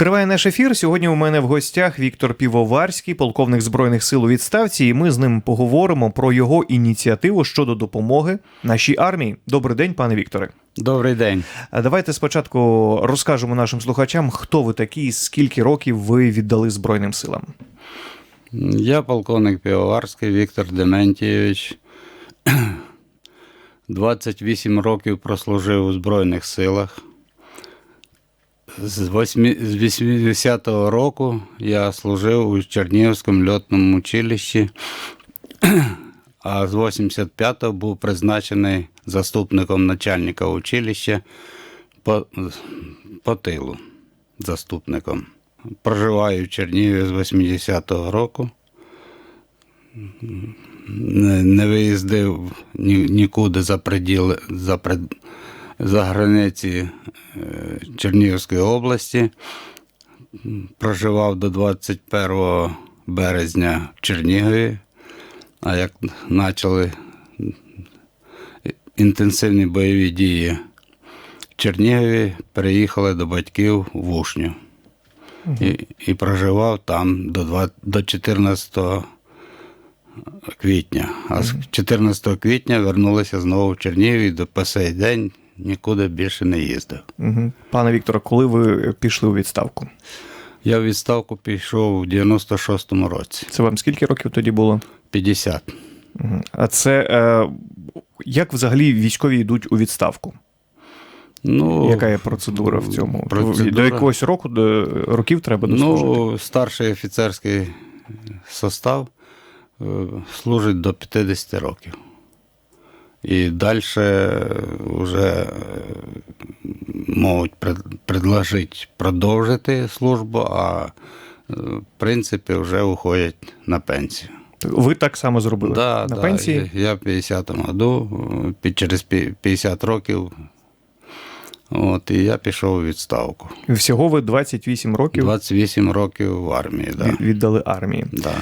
Триває наш ефір. Сьогодні у мене в гостях Віктор Півоварський, полковник збройних сил у відставці, і ми з ним поговоримо про його ініціативу щодо допомоги нашій армії. Добрий день, пане Вікторе. Добрий день. Давайте спочатку розкажемо нашим слухачам, хто ви такі, і скільки років ви віддали Збройним силам. Я полковник Півоварський Віктор Дементійович. 28 років прослужив у Збройних силах. З восьмі- з 80-го року я служив у Чернігівському льотному училищі, а з 85-го був призначений заступником начальника училища по, по тилу заступником. Проживаю в Чернігові з 80-го року. Не, не виїздив ні, нікуди за приділи, за, пред, за границі е, Чернігівської області. Проживав до 21 березня в Чернігові. А як почали інтенсивні бойові дії в Чернігові, переїхали до батьків в Ушню. І, і проживав там до, 2, до 14 квітня. А з 14 квітня вернулися знову в Чернігів і до по сей день нікуди більше не їздив. Угу. Пане Вікторе, коли ви пішли у відставку? Я в відставку пішов у 96-му році. Це вам скільки років тоді було? 50. Угу. А це е, як взагалі військові йдуть у відставку? Ну, Яка є процедура в цьому? процедура? До якогось року, до років треба дослужити? Ну, старший офіцерський состав е, служить до 50 років. І далі вже можуть пред- предложити продовжити службу, а е, в принципі вже уходять на пенсію. Ви так само зробили Да, на да, пенсії. Я в 50-му году, е, під через пі- 50 років. От, і я пішов у відставку. Всього ви 28 років 28 років в армії. Да. віддали армії. Да.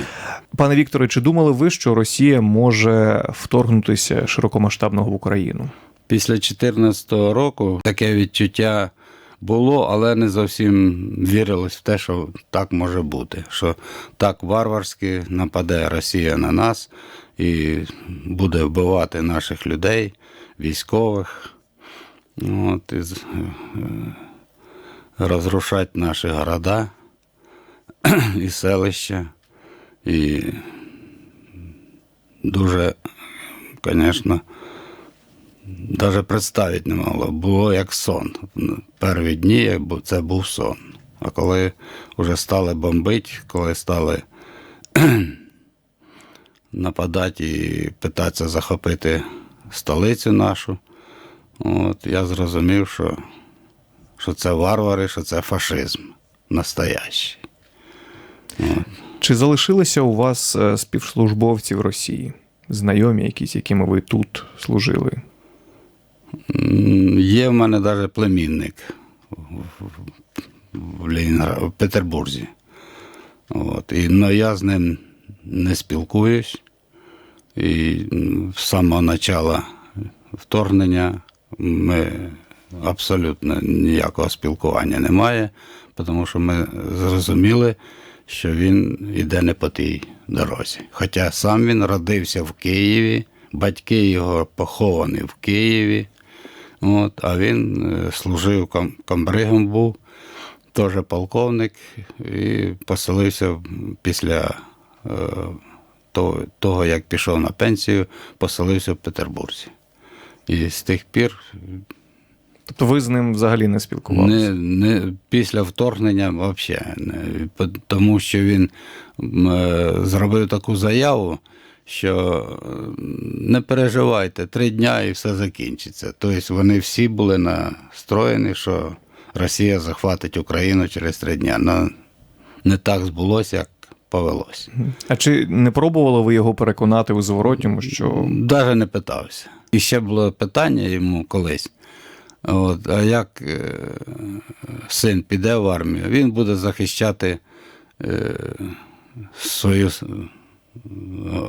Пане Вікторе, чи думали ви, що Росія може вторгнутися широкомасштабно в Україну? Після 2014 року таке відчуття було, але не зовсім вірилось в те, що так може бути. Що так варварськи нападе Росія на нас і буде вбивати наших людей, військових, от, і з- е, розрушати наші города і селища. І дуже, звісно, навіть представити не могло. Було як сон. Перші дні це був сон. А коли вже стали бомбити, коли стали нападати і питатися захопити столицю нашу, от, я зрозумів, що, що це варвари, що це фашизм настоящий. Чи залишилися у вас е, співслужбовці в Росії? Знайомі якісь, якими ви тут служили? Є в мене навіть племінник в- в, в Петербурзі. От. І, но я з ним не спілкуюсь. І з самого початку вторгнення ми абсолютно ніякого спілкування немає, тому що ми зрозуміли, що він йде не по тій дорозі. Хоча сам він родився в Києві, батьки його поховані в Києві. От, а він е, служив ком- комбригом був, теж полковник, і поселився після е, того, як пішов на пенсію, поселився в Петербурзі. І з тих пір Тобто ви з ним взагалі не спілкувалися? не, не, після вторгнення взагалі. Тому що він е, зробив таку заяву, що не переживайте, три дня і все закінчиться. Тобто вони всі були настроєні, що Росія захватить Україну через три дня. Ну, не так збулося, як повелося. А чи не пробували ви його переконати у зворотньому, що Навіть не питався. І ще було питання йому колись. От, а як е, син піде в армію, він буде захищати е, свою,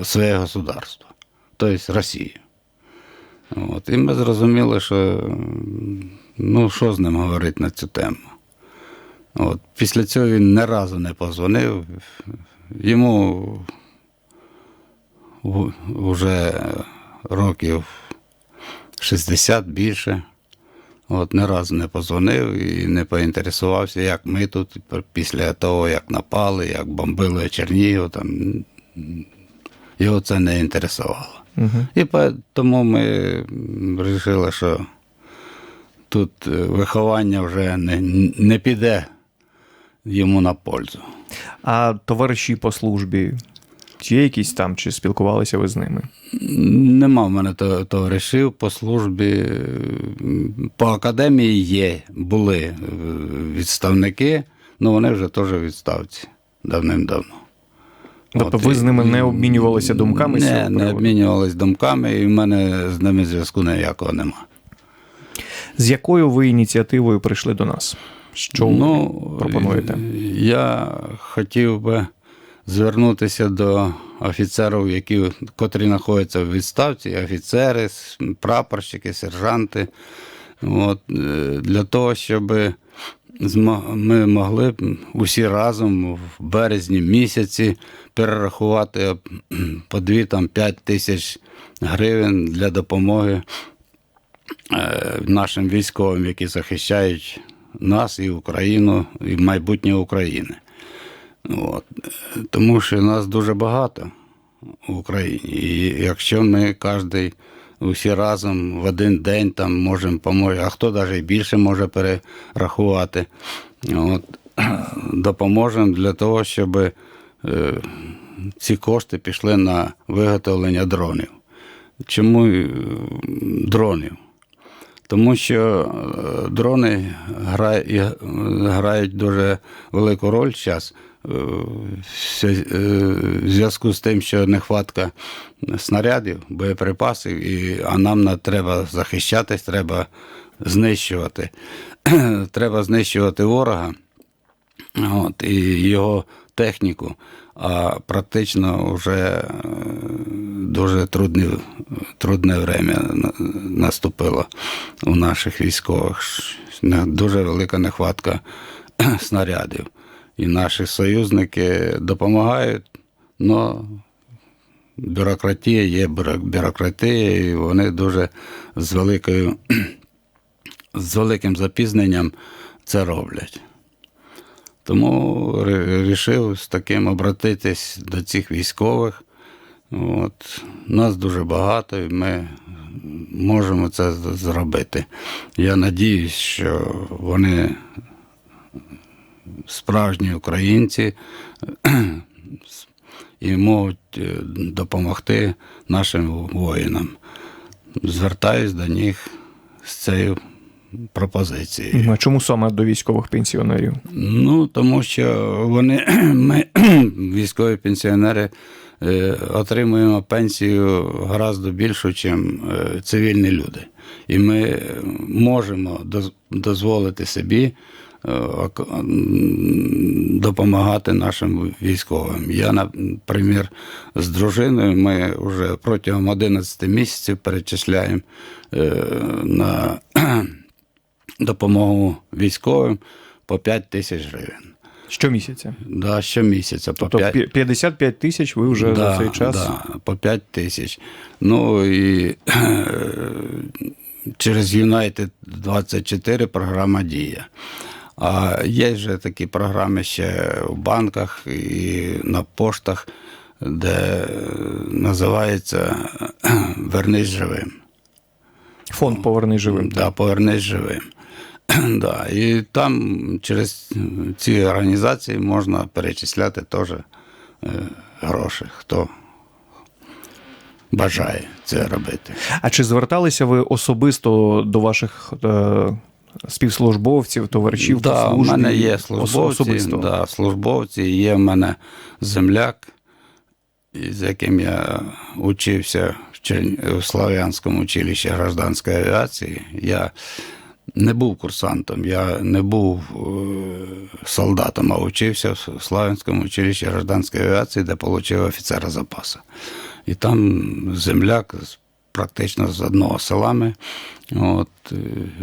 своє государство, тобто Росію. От, і ми зрозуміли, що ну, що з ним говорити на цю тему. От, після цього він ні разу не позвонив. Йому вже років 60 більше. От ні разу не позвонив і не поінтересувався, як ми тут після того, як напали, як бомбили Чернігів, там його це не інтересувало. Угу. І тому ми вирішили, що тут е, виховання вже не, не піде йому на пользу. А товариші по службі, чи є якісь там, чи спілкувалися ви з ними? Нема в мене товаришів по службі. По академії є, були е, відставники, але вони вже теж відставці давним-давно. Тобто От, ви з ними не обмінювалися думками? Не, не обмінювалися думками, і в мене з ними зв'язку ніякого нема. З якою ви ініціативою прийшли до нас? Що ну, пропонуєте? Я хотів би звернутися до офіцерів, які, котрі знаходяться в відставці, офіцери, прапорщики, сержанти. От, е, для того, щоб ми могли усі разом в березні місяці перерахувати по 2-5 тисяч гривень для допомоги е, нашим військовим, які захищають нас і Україну, і майбутнє України. От. Тому що нас дуже багато в Україні. І якщо ми кожен усі разом в один день там можемо допомогти, а хто навіть більше може перерахувати, от, допоможемо для того, щоб е, ці кошти пішли на виготовлення дронів. Чому е, дронів? Тому що е, дрони грають дуже велику роль зараз. В зв'язку з тим, що нехватка снарядів, боєприпасів, і, а нам на- треба захищатись, треба знищувати. треба знищувати ворога от, і його техніку. А практично вже е, дуже трудне, трудне время наступило у наших військових. Дуже велика нехватка снарядів. І наші союзники допомагають, але бюрократія є бюрократія, і вони дуже з великою з великим запізненням це роблять. Тому вирішив з таким обратитись до цих військових. От. Нас дуже багато, і ми можемо це зробити. Я надіюсь, що вони справжні українці і можуть е, допомогти нашим воїнам. Звертаюсь до них з цією пропозицією. А чому саме до військових пенсіонерів? Ну, тому що вони, ми, військові пенсіонери, е, отримуємо пенсію гораздо більшу, ніж цивільні люди. І ми е, можемо дозволити собі е, допомагати нашим військовим. Я, наприклад, з дружиною ми вже протягом 11 місяців перечисляємо е, на допомогу військовим по 5 тисяч гривень. Щомісяця. Да, щомісяця по Тобто 5 пі- 55 тисяч ви вже за цей час. Да, по 5 тисяч. Ну і через United 24 програма дія. А є вже такі програми ще в банках і на поштах, де називається Вернись живим. Фонд поверни живим. Да, повернись живим. Да, і там через ці організації можна перечисляти теж е, гроші, хто бажає це робити. А чи зверталися ви особисто до ваших е, співслужбовців, товаришів да, по у мене є службовці, особисто. да, службовці, є в мене земляк, з яким я учився в, Черн... в Слав'янському училищі гражданської авіації. Я не був курсантом, я не був е, солдатом, а учився в Слав'янському училищі гражданської авіації, де отримав офіцера запасу. І там земляк практично з одного села. От, е,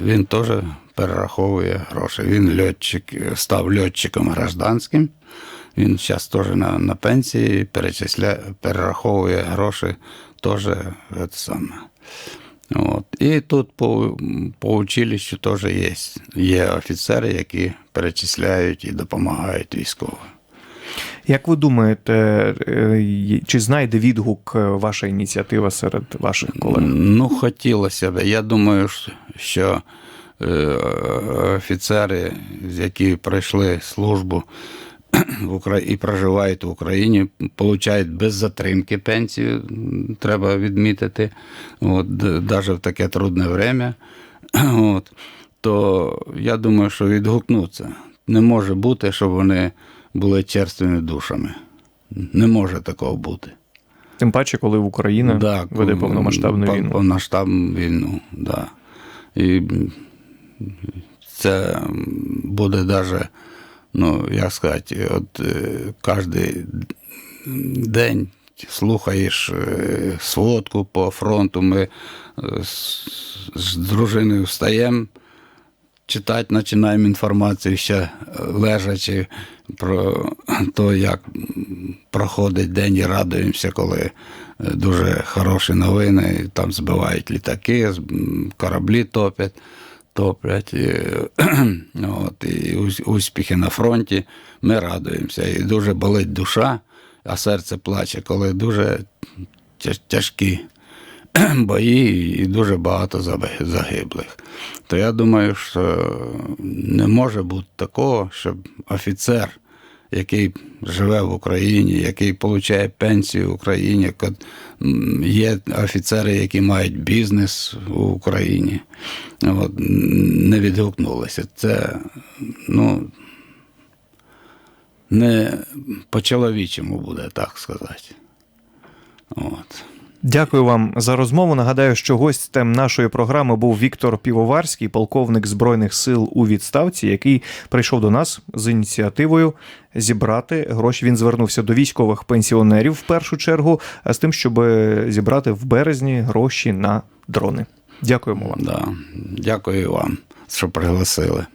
він теж перераховує гроші. Він льотчик, став льотчиком гражданським. Він зараз теж на, на пенсії перечисля, перераховує гроші теж це саме. От. І тут по, по училищу теж є. Є офіцери, які перечисляють і допомагають військовим. Як ви думаєте, е, чи знайде відгук е, ваша ініціатива серед ваших колег? Ну, хотілося б. Я думаю, що- е, офіцери, які пройшли службу і проживають в Україні, отримують без затримки пенсію, треба відмітити, от, навіть в таке трудне время. От, то я думаю, що відгукнуться. Не може бути, щоб вони були черствими душами. Не може такого бути. Тим паче, коли Україна Да, веде повномасштабну війну. Повномасштабну війну, да. І це буде даже, ну, як сказати, от е, кожен день слухаєш е, сводку по фронту. Ми е, з, дружиною встаємо, читати починаємо інформацію ще лежачи про те, як проходить день і радуємося, коли дуже хороші новини, там збивають літаки, кораблі топять. Топлять, і, от, і успіхи на фронті. Ми радуємося. І дуже болить душа, а серце плаче, коли дуже тяжкі бої і дуже багато загиблих. То я думаю, що не може бути такого, щоб офіцер, який живе в Україні, який отримує пенсію в Україні, є офіцери, які мають бізнес в Україні, от, не відгукнулися. Це ну, не по-чоловічому буде, так сказати. От. Дякую вам за розмову. Нагадаю, що гостем нашої програми був Віктор Півоварський, полковник Збройних сил у відставці, який прийшов до нас з ініціативою зібрати гроші. Він звернувся до військових пенсіонерів в першу чергу, з тим, щоб зібрати в березні гроші на дрони. Дякуємо вам. Да. Дякую вам, що пригласили.